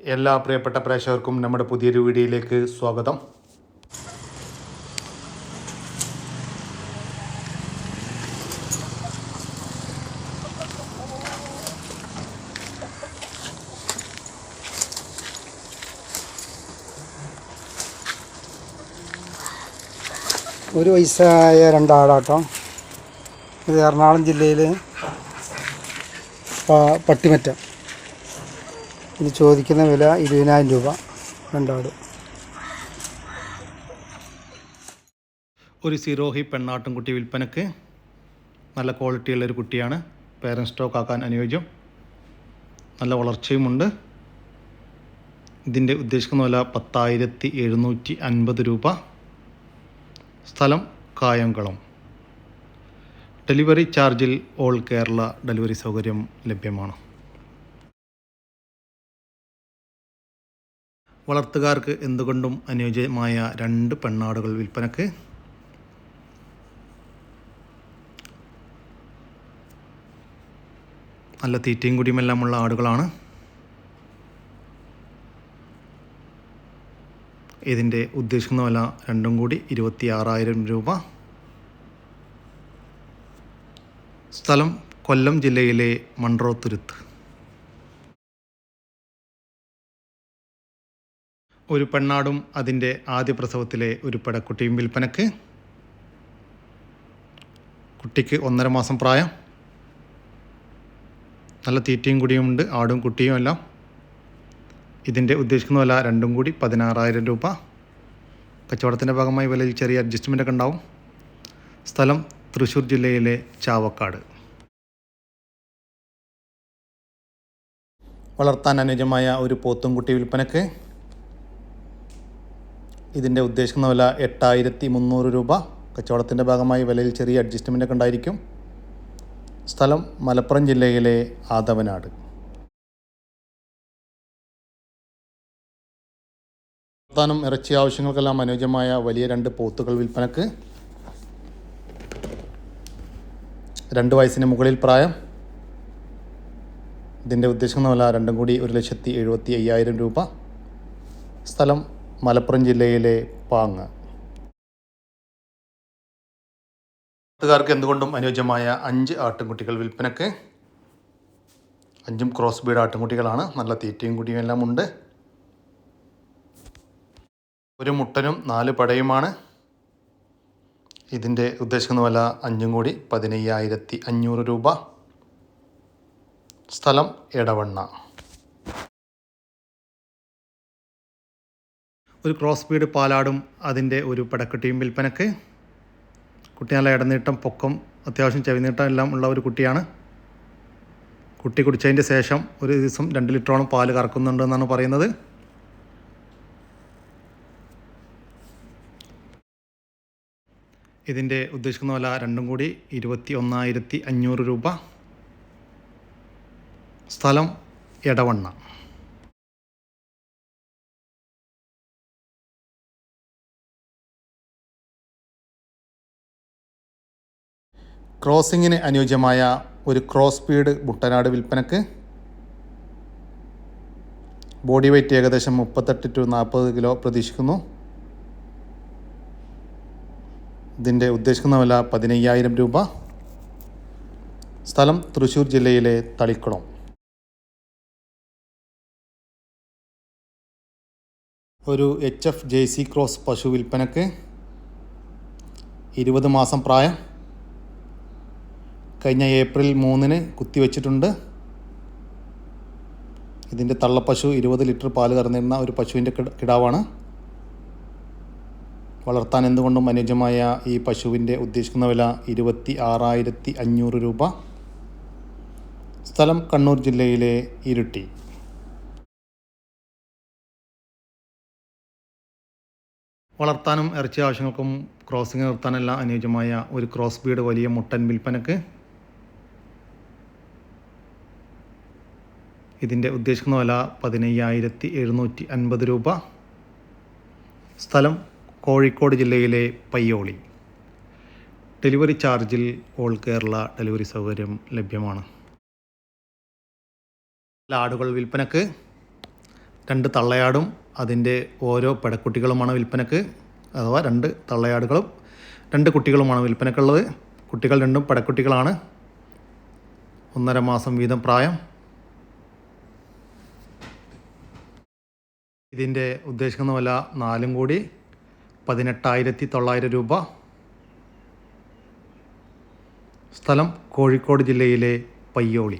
എല്ലാ പ്രിയപ്പെട്ട പ്രേക്ഷകർക്കും നമ്മുടെ പുതിയൊരു വീഡിയോയിലേക്ക് സ്വാഗതം. ഒരു വയസ്സായ രണ്ടാടാട്ടോ ഇത് എറണാകുളം ജില്ലയിൽ പട്ടിമറ്റം. ഇത് ചോദിക്കുന്ന വില ഇരുപതിനായിരം രൂപ. രണ്ടാട്. ഒരു സിറോഹി പെണ്ണാട്ടുംകുട്ടി വിൽപ്പനക്ക് നല്ല ക്വാളിറ്റിയുള്ള ഒരു കുട്ടിയാണ്. പേരൻസ് സ്റ്റോക്ക് ആക്കാൻ അനുയോജ്യം. നല്ല വളർച്ചയുമുണ്ട്. ഇതിന്റെ ഉദ്ദേശിക്കുന്ന വില പത്തായിരത്തി എഴുന്നൂറ്റി അൻപത് രൂപ. സ്ഥലം കായംകുളം. ഡെലിവറി ചാർജിൽ ഓൾ കേരള ഡെലിവറി സൗകര്യം ലഭ്യമാണ്. വളർത്തുകാർക്ക് എന്തുകൊണ്ടും അനുയോജ്യമായ രണ്ട് പെണ്ണാടുകൾ വിൽപ്പനക്ക്. നല്ല തീറ്റയും കുടിയുമെല്ലാമുള്ള ആടുകളാണ്. ഇതിന്റെ ഉദ്ദേശിക്കുന്ന വില രണ്ടും കൂടി ഇരുപത്തി ആറായിരം രൂപ. സ്ഥലം കൊല്ലം ജില്ലയിലെ മൺട്രോത്തുരുത്ത് ഒരു പെണ്ണാടും അതിന്റെ ആദ്യ പ്രസവത്തിലെ ഒരു പെടക്കുട്ടിയും വിൽപ്പനക്ക്. കുട്ടിക്ക് ഒന്നര മാസം പ്രായം. നല്ല തീറ്റയും കുടിയുമുണ്ട് ആടും കുട്ടിയും എല്ലാം. ഇതിന്റെ ഉദ്ദേശിക്കുന്ന വില രണ്ടും കൂടി പതിനാറായിരം രൂപ. കച്ചവടത്തിന്റെ ഭാഗമായി വിലയിൽ ചെറിയ അഡ്ജസ്റ്റ്മെന്റ് ഒക്കെ ഉണ്ടാവും. സ്ഥലം തൃശ്ശൂർ ജില്ലയിലെ ചാവക്കാട്. വളർത്താൻ അനുജമായ ഒരു പോത്തും കുട്ടി വിൽപ്പനക്ക്. ഇതിന്റെ ഉദ്ദേശിക്കുന്ന വില എട്ടായിരത്തി മുന്നൂറ് രൂപ. കച്ചവടത്തിന്റെ ഭാഗമായി വിലയിൽ ചെറിയ അഡ്ജസ്റ്റ്മെന്റ് ഒക്കെ ഉണ്ടായിരിക്കും. സ്ഥലം മലപ്പുറം ജില്ലയിലെ ആദവനാട്. പ്രധാനം ഇറച്ചി ആവശ്യങ്ങൾക്കെല്ലാം അനുയോജ്യമായ വലിയ രണ്ട് പോത്തുകൾ വിൽപ്പനക്ക്. രണ്ട് വയസ്സിന് മുകളിൽ പ്രായം. ഇതിന്റെ ഉദ്ദേശിക്കുന്ന വില രണ്ടും കൂടി ഒരു ലക്ഷത്തി എഴുപത്തി അയ്യായിരം രൂപ. സ്ഥലം മലപ്പുറം ജില്ലയിലെ പാങ്ങ്. നാട്ടുകാർക്ക് എന്തുകൊണ്ടും അനുയോജ്യമായ അഞ്ച് ആട്ടിൻകുട്ടികൾ വിൽപ്പനക്ക്? അഞ്ചും ക്രോസ് ബീഡ് ആട്ടിൻകുട്ടികളാണ്. നല്ല തീറ്റയും കുടിയും എല്ലാം ഉണ്ട്. ഒരു മുട്ടനും നാല് പടയുമാണ്. ഇതിന്റെ ഉദ്ദേശിക്കുന്ന വില അഞ്ചും കൂടി പതിനയ്യായിരത്തി അഞ്ഞൂറ് രൂപ. സ്ഥലം എടവണ്ണ. ഒരു ക്രോസ് ബീഡ് പാലാടും അതിന്റെ ഒരു പടക്കുട്ടിയും വിൽപ്പനക്ക്. കുട്ടി നല്ല ഇടനീട്ടം പൊക്കം അത്യാവശ്യം ചെവിനീട്ടം എല്ലാം ഉള്ള ഒരു കുട്ടിയാണ്. കുട്ടി കുടിച്ചതിന്റെ ശേഷം ഒരു ദിവസം രണ്ട് ലിറ്ററോളം പാൽ കറക്കുന്നുണ്ട് എന്നാണ് പറയുന്നത്. ഇതിന്റെ ഉദ്ദേശിക്കുന്ന വില രണ്ടും കൂടി ഇരുപത്തി ഒന്നായിരത്തി അഞ്ഞൂറ് രൂപ. സ്ഥലം എടവണ്ണ. ക്രോസിങ്ങിന് അനുയോജ്യമായ ഒരു ക്രോസ് സ്പീഡ് മുട്ടനാട് വിൽപ്പനക്ക് ബോഡി വെയ്റ്റ് ഏകദേശം മുപ്പത്തെട്ട് ടു നാൽപ്പത് കിലോ പ്രതീക്ഷിക്കുന്നു. ഇതിന്റെ ഉദ്ദേശിക്കുന്ന വില പതിനയ്യായിരം രൂപ. സ്ഥലം തൃശ്ശൂർ ജില്ലയിലെ തളിക്കുളം. ഒരു H F J C cross പശു വിൽപ്പനക്ക് ഇരുപത് മാസം പ്രായം. കഴിഞ്ഞ ഏപ്രിൽ മൂന്നിന് കുത്തിവെച്ചിട്ടുണ്ട്. ഇതിന്റെ തള്ളപ്പശു ഇരുപത് ലിറ്റർ പാൽ കറന്നിരുന്ന ഒരു പശുവിന്റെ കിട- കിടാവാണ്. വളർത്താൻ എന്തുകൊണ്ടും അനുയോജ്യമായ ഈ പശുവിന്റെ ഉദ്ദേശിക്കുന്ന വില ഇരുപത്തി ആറായിരത്തി അഞ്ഞൂറ് രൂപ. സ്ഥലം കണ്ണൂർ ജില്ലയിലെ ഇരുട്ടി. വളർത്താനും ഇറച്ചി ആവശ്യങ്ങൾക്കും ക്രോസിംഗ് നിർത്താനെല്ലാം അനുയോജ്യമായ ഒരു ക്രോസ് ബീഡ് വലിയ മുട്ടൻ വിൽപ്പനക്ക് ഇതിന്റെ ഉദ്ദേശിക്കുന്ന വില പതിനയ്യായിരത്തി എഴുന്നൂറ്റി അൻപത് രൂപ. സ്ഥലം കോഴിക്കോട് ജില്ലയിലെ പയ്യോളി. ഡെലിവറി ചാർജിൽ ഓൾ കേരള ഡെലിവറി സൗകര്യം ലഭ്യമാണ്. ആടുകൾ വിൽപ്പനക്ക് രണ്ട് തള്ളയാടും അതിന്റെ ഓരോ പെടക്കുട്ടികളുമാണ് വിൽപ്പനക്ക്. അഥവാ രണ്ട് തള്ളയാടുകളും രണ്ട് കുട്ടികളുമാണ് വിൽപ്പനക്കുള്ളത്. കുട്ടികൾ രണ്ടും പെടക്കുട്ടികളാണ്. ഒന്നര മാസം വീതം പ്രായം. ഇതിന്റെ ഉദ്ദേശിക്കുന്ന വില നാലും കൂടി പതിനെട്ടായിരത്തി തൊള്ളായിരം രൂപ. സ്ഥലം കോഴിക്കോട് ജില്ലയിലെ പയ്യോളി.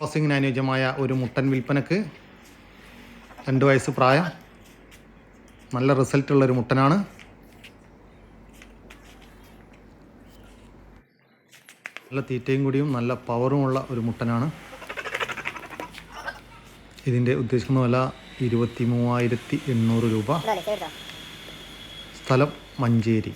ഹൗസിങ്ങിന് അനുയോജ്യമായ ഒരു മുട്ടൻ വിൽപ്പനക്ക് രണ്ട് വയസ്സ് പ്രായം. നല്ല റിസൾട്ടുള്ളൊരു മുട്ടനാണ്. നല്ല തീറ്റയും കൂടിയും നല്ല പവറുമുള്ള ഒരു മുട്ടനാണ്. ഇതിന്റെ ഉദ്ദേശിക്കുന്ന വില ഇരുപത്തി മൂവായിരത്തി എണ്ണൂറ് രൂപ. സ്ഥലം മഞ്ചേരി.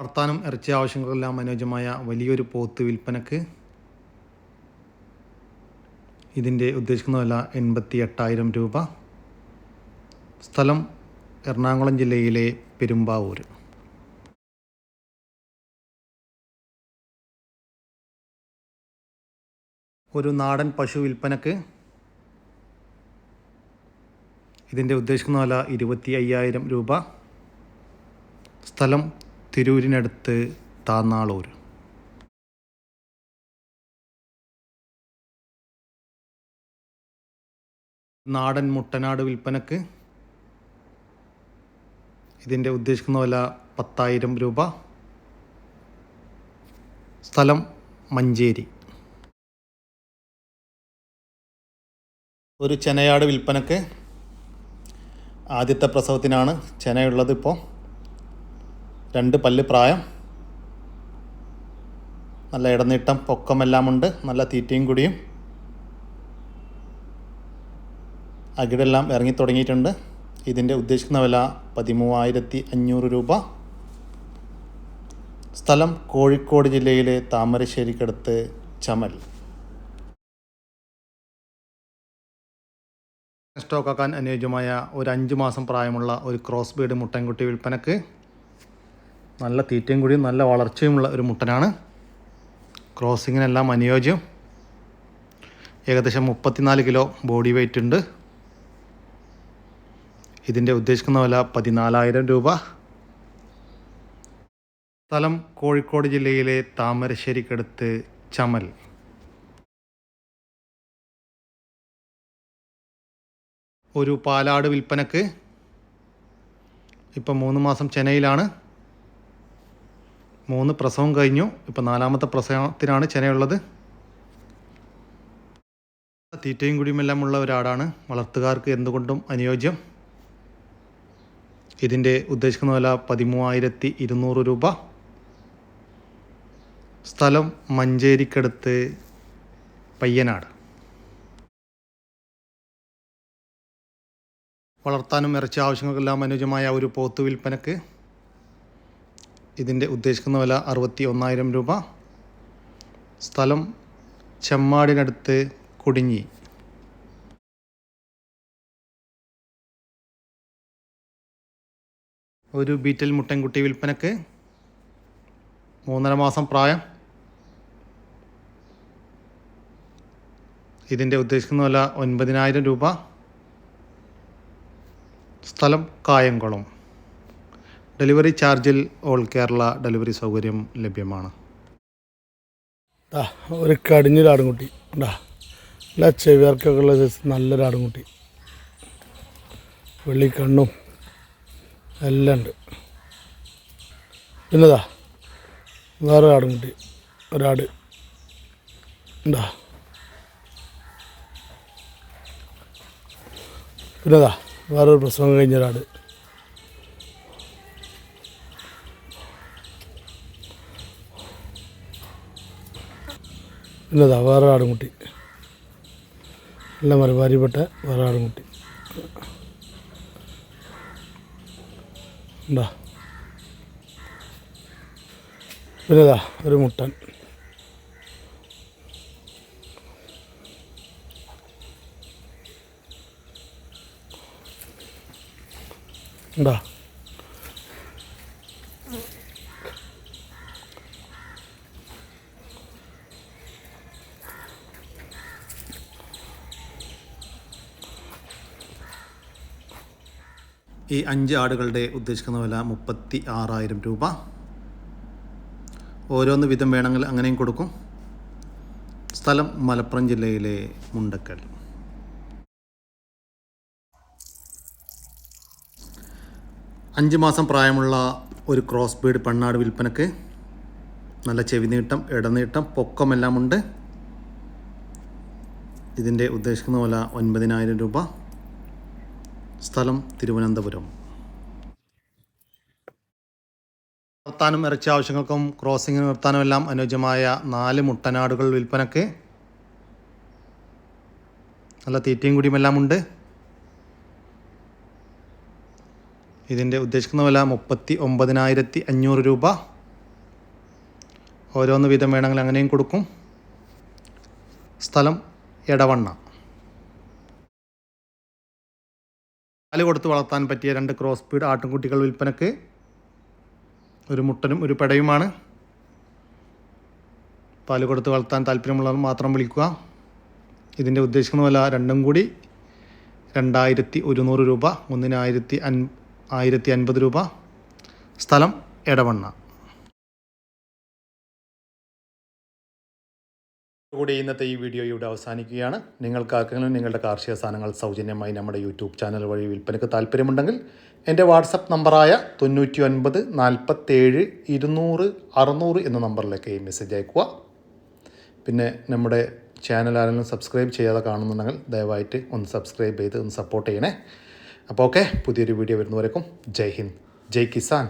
വർത്താനം ഇറച്ചി ആവശ്യങ്ങളെല്ലാം അനുയോജ്യമായ വലിയൊരു പോത്ത് വിൽപ്പനക്ക് ഇതിന്റെ ഉദ്ദേശിക്കുന്ന വില എൺപത്തി എട്ടായിരം രൂപ. സ്ഥലം എറണാകുളം ജില്ലയിലെ പെരുമ്പാവൂർ ഒരു നാടൻ പശു വിൽപ്പനക്ക് ഇതിന്റെ ഉദ്ദേശിക്കുന്ന വില ഇരുപത്തി അയ്യായിരം രൂപ. സ്ഥലം തിരൂരിനടുത്ത് താന്നാളൂർ. നാടൻ മുട്ടനാട് വിൽപ്പനക്ക് ഇതിന്റെ ഉദ്ദേശിക്കുന്ന വില പത്തായിരം രൂപ. സ്ഥലം മഞ്ചേരി. ഒരു ചെനയാട് വിൽപ്പനക്ക് ആദ്യത്തെ പ്രസവത്തിനാണ് ചെനയുള്ളത് ഇപ്പോൾ രണ്ട് പല്ല് പ്രായം. നല്ല ഇടനീട്ടം പൊക്കമെല്ലാം ഉണ്ട്. നല്ല തീറ്റയും കൂടിയും. അകിടെല്ലാം ഇറങ്ങി തുടങ്ങിയിട്ടുണ്ട്. ഇതിന്റെ ഉദ്ദേശിക്കുന്ന വില പതിമൂവായിരത്തി അഞ്ഞൂറ് രൂപ. സ്ഥലം കോഴിക്കോട് ജില്ലയിലെ താമരശ്ശേരിക്കടുത്ത് ചമൽ. സ്റ്റോക്കാക്കാൻ അനുയോജ്യമായ ഒരു അഞ്ച് മാസം പ്രായമുള്ള ഒരു ക്രോസ് ബീഡ് മുട്ടൻകുട്ടി വിൽപ്പനക്ക് നല്ല തീറ്റയും കൂടിയും നല്ല വളർച്ചയുമുള്ള ഒരു മുട്ടനാണ്. ക്രോസിങ്ങിനെല്ലാം അനുയോജ്യം. ഏകദേശം മുപ്പത്തിനാല് കിലോ ബോഡി വെയ്റ്റ് ഉണ്ട്. ഇതിന്റെ ഉദ്ദേശിക്കുന്ന വില പതിനാലായിരം രൂപ. സ്ഥലം കോഴിക്കോട് ജില്ലയിലെ താമരശ്ശേരിക്കടുത്ത് ചമൽ. ഒരു പാലാട് വിൽപ്പനക്ക് ഇപ്പം മൂന്ന് മാസം ചെന്നൈയിലാണ്. മൂന്ന് പ്രസവം കഴിഞ്ഞു. ഇപ്പം നാലാമത്തെ പ്രസവത്തിനാണ് ചെനയുള്ളത് തീറ്റയും കുടിയുമെല്ലാം ഉള്ള ഒരാടാണ്. വളർത്തുകാർക്ക് എന്തുകൊണ്ടും അനുയോജ്യം. ഇതിന്റെ ഉദ്ദേശിക്കുന്ന വില പതിമൂവായിരത്തി ഇരുന്നൂറ് രൂപ. സ്ഥലം മഞ്ചേരിക്കടുത്ത് പയ്യനാട്. വളർത്താനും ഇറച്ചി ആവശ്യങ്ങൾക്കെല്ലാം അനുയോജ്യമായ ഒരു പോത്ത് വിൽപ്പനക്ക് ഇതിന്റെ ഉദ്ദേശിക്കുന്ന വില അറുപത്തി ഒന്നായിരം രൂപ. സ്ഥലം ചെമ്മാടിനടുത്ത് കുടുങ്ങി. ഒരു ബീറ്റൽ മുട്ടൻകുട്ടി വിൽപ്പനക്ക് മൂന്നര മാസം പ്രായം. ഇതിന്റെ ഉദ്ദേശിക്കുന്ന വില ഒൻപതിനായിരം രൂപ. സ്ഥലം കായംകുളം. ഡെലിവറി ചാർജിൽ ഓൾ കേരള ഡെലിവറി സൗകര്യം ലഭ്യമാണ്. ഒരു കടിഞ്ഞൊരു ആടുംകുട്ടി ഉണ്ടാ എല്ലാ ചെവിയർക്കൊക്കെ ഉള്ള നല്ലൊരു ആടുംകുട്ടി വെള്ളിക്കണ്ണും എല്ലാം ഉണ്ട്. പിന്നെതാ വേറെ ആടുംകുട്ടി ഒരാട്. ഉണ്ടാ പിന്നെതാ വേറൊരു പ്രസവം കഴിഞ്ഞ ഒരാട് പിന്നെതാ വേറെ ആടുംകുട്ടി. എല്ലാം മലബാരിപ്പെട്ട വേറെ ആടുംകുട്ടി. ഉണ്ടാ പിന്നെതാ ഒരു മുട്ടൻ. ഉണ്ടോ? ഈ അഞ്ച് ആടുകളുടെ ഉദ്ദേശിക്കുന്ന വില മുപ്പത്തി ആറായിരം രൂപ. ഓരോന്ന് വിധം വേണമെങ്കിൽ അങ്ങനെയും കൊടുക്കും. സ്ഥലം മലപ്പുറം ജില്ലയിലെ മുണ്ടക്കൽ. അഞ്ച് മാസം പ്രായമുള്ള ഒരു ക്രോസ് ബീഡ് പെണ്ണാട് വിൽപ്പനക്ക് നല്ല ചെവി നീട്ടം ഇടനീട്ടം പൊക്കമെല്ലാം ഉണ്ട്. ഇതിന്റെ ഉദ്ദേശിക്കുന്ന വില ഒൻപതിനായിരം രൂപ. സ്ഥലം തിരുവനന്തപുരം. നിർത്താനും ഇറച്ചി ആവശ്യങ്ങൾക്കും ക്രോസിംഗ് നിർത്താനും എല്ലാം അനുയോജ്യമായ നാല് മുട്ടനാടുകൾ വിൽപ്പനക്ക്. നല്ല തീറ്റയും കുടിയുമെല്ലാം ഉണ്ട്. ഇതിന്റെ ഉദ്ദേശിക്കുന്ന വില മുപ്പത്തി ഒമ്പതിനായിരത്തി അഞ്ഞൂറ് രൂപ. ഓരോന്ന് വീതം വേണമെങ്കിൽ അങ്ങനെയും കൊടുക്കും. സ്ഥലം എടവണ്ണ. പാൽ കൊടുത്ത് വളർത്താൻ പറ്റിയ രണ്ട് ക്രോസ് പീഡ് ആട്ടിൻകുട്ടികൾ വിൽപ്പനക്ക്. ഒരു മുട്ടനും ഒരു പെടയുമാണ്. പാൽ കൊടുത്ത് വളർത്താൻ താല്പര്യമുള്ളവർ മാത്രം വിളിക്കുക. ഇതിന്റെ ഉദ്ദേശിക്കുന്ന വില രണ്ടും കൂടി രണ്ടായിരത്തി ഒരുന്നൂറ് രൂപ ഒന്നിന് ആയിരത്തി അൻ ആയിരത്തി അൻപത് രൂപ. സ്ഥലം എടവണ്ണ. കൂടി ഇന്നത്തെ ഈ വീഡിയോ ഇവിടെ അവസാനിക്കുകയാണ്. നിങ്ങൾക്ക് നിങ്ങളുടെ കാർഷിക സാധനങ്ങൾ സൗജന്യമായി നമ്മുടെ യൂട്യൂബ് ചാനൽ വഴി വിൽപ്പനയ്ക്ക് താല്പര്യമുണ്ടെങ്കിൽ എന്റെ വാട്സപ്പ് നമ്പറായ തൊണ്ണൂറ്റി ഒൻപത് നാൽപ്പത്തേഴ് ഇരുന്നൂറ് അറുന്നൂറ് എന്ന നമ്പറിലേക്ക് മെസ്സേജ് അയക്കുക പിന്നെ നമ്മുടെ ചാനൽ ആരെങ്കിലും സബ്സ്ക്രൈബ് ചെയ്യാതെ കാണുന്നുണ്ടെങ്കിൽ ദയവായിട്ട് ഒന്ന് സബ്സ്ക്രൈബ് ചെയ്ത് ഒന്ന് സപ്പോർട്ട് ചെയ്യണേ. അപ്പോൾ ഓക്കെ പുതിയൊരു വീഡിയോ വരുന്നവരേക്കും ജയ് ഹിന്ദ് ജയ് കിസാൻ.